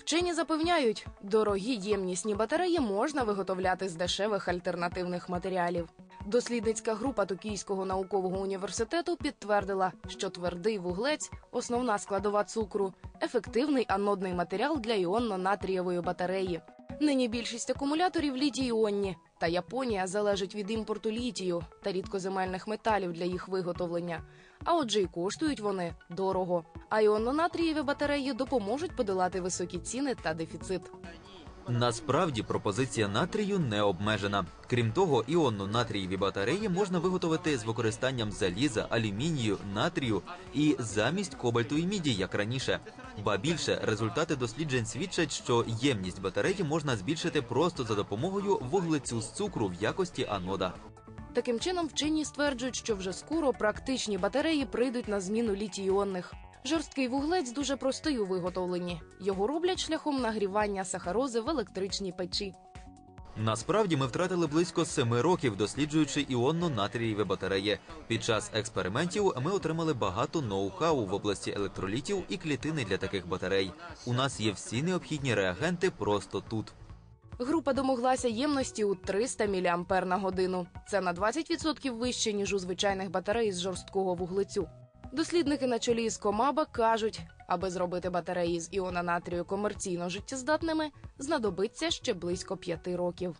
Вчені запевняють, дорогі ємнісні батареї можна виготовляти з дешевих альтернативних матеріалів. Дослідницька група Токійського наукового університету підтвердила, що твердий вуглець основна складова цукру, ефективний анодний матеріал для іонно-натрієвої батареї. Нині більшість акумуляторів літій-іонні, та Японія залежить від імпорту літію та рідкоземельних металів для їх виготовлення. А отже, і коштують вони дорого. А іонно-натрієві батареї допоможуть подолати високі ціни та дефіцит. Насправді пропозиція натрію не обмежена. Крім того, іонно-натрієві батареї можна виготовити з використанням заліза, алюмінію, натрію і замість кобальту і міді, як раніше. Ба більше результати досліджень свідчать, що ємність батареї можна збільшити просто за допомогою вуглецю з цукру в якості анода. Таким чином, вчені стверджують, що вже скоро практичні батареї прийдуть на зміну літій-іонних. Жорсткий вуглець дуже простий у виготовленні. Його роблять шляхом нагрівання сахарози в електричній печі. Насправді ми втратили близько семи років, досліджуючи іонно-натрієві батареї. Під час експериментів ми отримали багато ноу-хау в області електролітів і клітини для таких батарей. У нас є всі необхідні реагенти просто тут. Група домоглася ємності у 300 мА на годину. Це на 20% вище, ніж у звичайних батарей з жорсткого вуглецю. Дослідники на чолі з Комаба кажуть, аби зробити батареї з іона натрію комерційно життєздатними, знадобиться ще близько п'яти років.